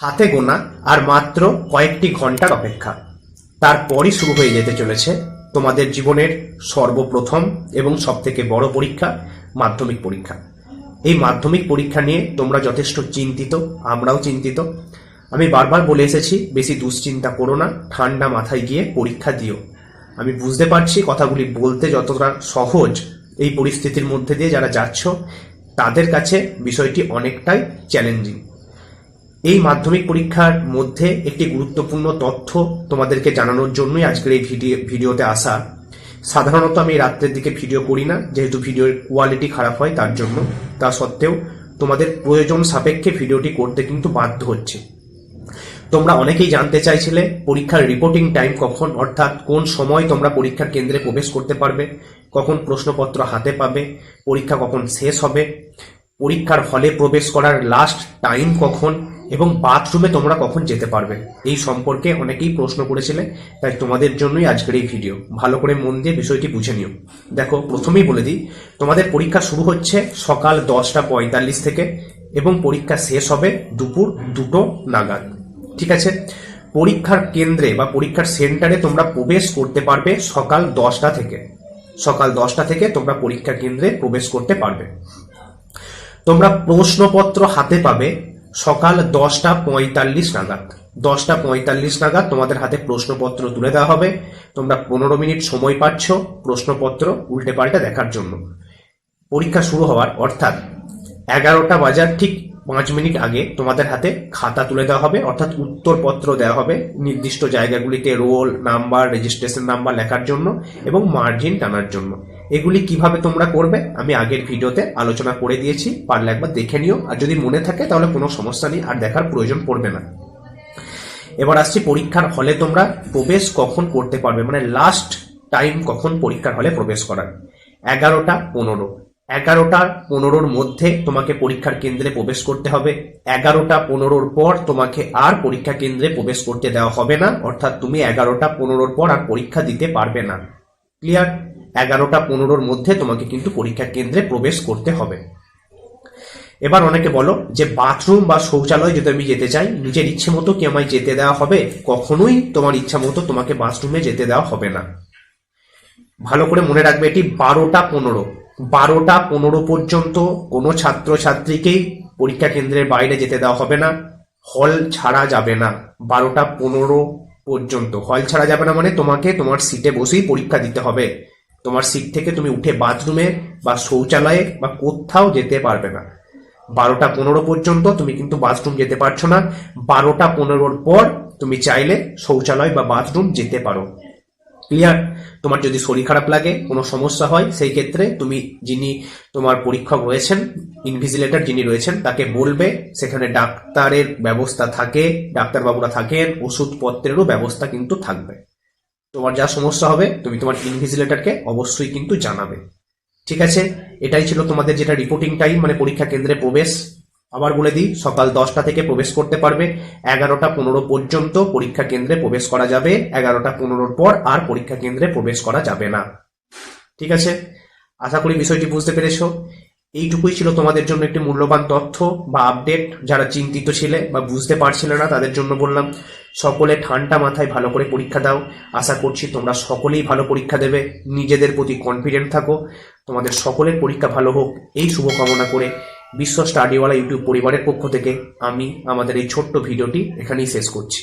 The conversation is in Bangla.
হাতে গোনা আর মাত্র কয়েকটি ঘণ্টার অপেক্ষা। তারপরই শুরু হয়ে যেতে চলেছে তোমাদের জীবনের সর্বপ্রথম এবং সবথেকে বড় পরীক্ষা, মাধ্যমিক পরীক্ষা। এই মাধ্যমিক পরীক্ষা নিয়ে তোমরা যথেষ্ট চিন্তিত, আমরাও চিন্তিত। আমি বারবার বলে এসেছি, বেশি দুশ্চিন্তা করো না, ঠান্ডা মাথায় গিয়ে পরীক্ষা দিও। আমি বুঝতে পারছি কথাগুলি বলতে যতটা সহজ এই পরিস্থিতির মধ্যে দিয়ে যারা যাচ্ছ, তাদের কাছে বিষয়টি অনেকটাই চ্যালেঞ্জিং এই মাধ্যমিক পরীক্ষার মধ্যে একটি গুরুত্বপূর্ণ তথ্য তোমাদেরকে জানানোর জন্যই আজকের এই ভিডিও, ভিডিওতে আসা। সাধারণত আমি রাত্রের দিকে ভিডিও করি না, যেহেতু ভিডিওর কোয়ালিটি খারাপ হয় তার জন্য। তা সত্ত্বেও তোমাদের প্রয়োজন সাপেক্ষে ভিডিওটি করতে কিন্তু বাধ্য হচ্ছে। তোমরা অনেকেই জানতে চাইছিলে পরীক্ষার রিপোর্টিং টাইম কখন, অর্থাৎ কোন সময় তোমরা পরীক্ষার কেন্দ্রে প্রবেশ করতে পারবে, কখন প্রশ্নপত্র হাতে পাবে, পরীক্ষা কখন শেষ হবে, পরীক্ষার হলে প্রবেশ করার লাস্ট টাইম কখন এবং বাথরুমে তোমরা কখন যেতে পারবে? এই সম্পর্কে অনেকেই প্রশ্ন করেছিলে, তাই তোমাদের জন্যই আজকের এই ভিডিও ভালো করে মন দিয়ে বিষয়টি বুঝে নিও। দেখো, প্রথমেই বলে দিই, তোমাদের পরীক্ষা শুরু হচ্ছে সকাল দশটা পঁয়তাল্লিশ থেকে এবং পরীক্ষা শেষ হবে দুপুর দুটো নাগাদ। ঠিক আছে? পরীক্ষার কেন্দ্রে বা পরীক্ষার সেন্টারে তোমরা প্রবেশ করতে পারবে সকাল দশটা থেকে। সকাল দশটা থেকে তোমরা পরীক্ষা কেন্দ্রে প্রবেশ করতে পারবে। তোমরা প্রশ্নপত্র হাতে পাবে সকাল দশটা পঁয়তাল্লিশ নাগাদ। দশটা পঁয়তাল্লিশ নাগাদ তোমাদের হাতে প্রশ্নপত্র তুলে দেওয়া হবে। তোমরা পনেরো মিনিট সময় পাচ্ছ প্রশ্নপত্র উল্টে পাল্টে দেখার জন্য। পরীক্ষা শুরু হওয়ার অর্থাৎ এগারোটা বাজার ঠিক পাঁচ মিনিট আগে তোমাদের হাতে খাতা তুলে দেওয়া হবে, অর্থাৎ উত্তরপত্র দেওয়া হবে নির্দিষ্ট জায়গাগুলিতে রোল, নাম্বার রেজিস্ট্রেশন নাম্বার লেখার জন্য এবং মার্জিন টানার জন্য। এগুলি কীভাবে তোমরা করবে, আমি আগের ভিডিওতে আলোচনা করে দিয়েছি, পারলে একবার দেখে নিও। আর যদি মনে থাকে, তাহলে কোনো সমস্যা নেই, আর দেখার প্রয়োজন পড়বে না। এবার আসছি পরীক্ষার হলে তোমরা প্রবেশ কখন করতে পারবে মানে লাস্ট টাইম কখন পরীক্ষার হলে প্রবেশ করার? এগারোটা, পনেরো। এগারোটা পনেরোর মধ্যে তোমাকে পরীক্ষার কেন্দ্রে প্রবেশ করতে হবে। এগারোটা পনেরোর পর তোমাকে আর পরীক্ষা কেন্দ্রে প্রবেশ করতে দেওয়া হবে না। অর্থাৎ তুমি এগারোটা পনেরোর পর আর পরীক্ষা দিতে পারবে না। ক্লিয়ার এগারোটা পনেরোর মধ্যে তোমাকে কিন্তু পরীক্ষা কেন্দ্রে প্রবেশ করতে হবে। এবার অনেকে বলো যে বাথরুম বা শৌচালয় যদি আমি যেতে চাই, নিজের ইচ্ছে মতো কি আমায় যেতে দেওয়া হবে? কখনোই তোমার ইচ্ছা মতো তোমাকে বাথরুমে যেতে দেওয়া হবে না। ভালো করে মনে রাখবে এটি বারোটা পনেরো। বারোটা পনেরো পর্যন্ত কোনো ছাত্রছাত্রীকেই পরীক্ষা কেন্দ্রের বাইরে যেতে দেওয়া হবে না। হল ছাড়া যাবে না। বারোটা পনেরো পর্যন্ত। হল ছাড়া যাবে না মানে তোমাকে তোমার সিটে বসেই পরীক্ষা দিতে হবে। তোমার সিট থেকে তুমি উঠে বাথরুমে বা শৌচালয়ে বা কোথাও যেতে পারবে না। বারোটা পনেরো পর্যন্ত তুমি কিন্তু বাথরুম যেতে পারছ না। বারোটা পনেরোর পর তুমি চাইলে শৌচালয় বা বাথরুম যেতে পারো। ক্লিয়ার তোমার যদি শরীর খারাপ লাগে, কোনো সমস্যা হয়, সেই ক্ষেত্রে তুমি যিনি তোমার পরীক্ষক রয়েছেন ইনভিজিলেটর যিনি রয়েছেন, তাকে বলবে, সেখানে ডাক্তারের ব্যবস্থা থাকে, ডাক্তারবাবুরা থাকেন, ওষুধপত্রেরও ব্যবস্থা কিন্তু থাকবে। তোমার যা সমস্যা হবে, তুমি তোমার ইনভিজিলেটরকে অবশ্যই কিন্তু জানাবে। ঠিক আছে? এটাই ছিল তোমাদের যেটা রিপোর্টিং টাইম মানে পরীক্ষা কেন্দ্রে প্রবেশ। আবার বলে দিই, সকাল দশটা থেকে প্রবেশ করতে পারবে, এগারোটা পনেরো পর্যন্ত পরীক্ষা কেন্দ্রে প্রবেশ করা যাবে, এগারোটা পনেরোর পর আর পরীক্ষা কেন্দ্রে প্রবেশ করা যাবে না। ঠিক আছে? আশা করি বিষয়টি বুঝতে পেরেছ। এইটুকুই ছিল তোমাদের জন্য একটি মূল্যবান তথ্য বা আপডেট। যারা চিন্তিত ছিলে বা বুঝতে পারছিলে না, তাদের জন্য বললাম, সকলে ঠান্ডা মাথায় ভালো করে পরীক্ষা দাও। আশা করছি তোমরা সকলেই ভালো পরীক্ষা দেবে। নিজেদের প্রতি কনফিডেন্ট থাকো। তোমাদের সকলের পরীক্ষা ভালো হোক। এই শুভকামনা করে বিশ্ব স্টাডিওয়ালা ইউটিউব পরিবারের পক্ষ থেকে আমি আমাদের এই ছোট্ট ভিডিওটি এখানেই শেষ করছি।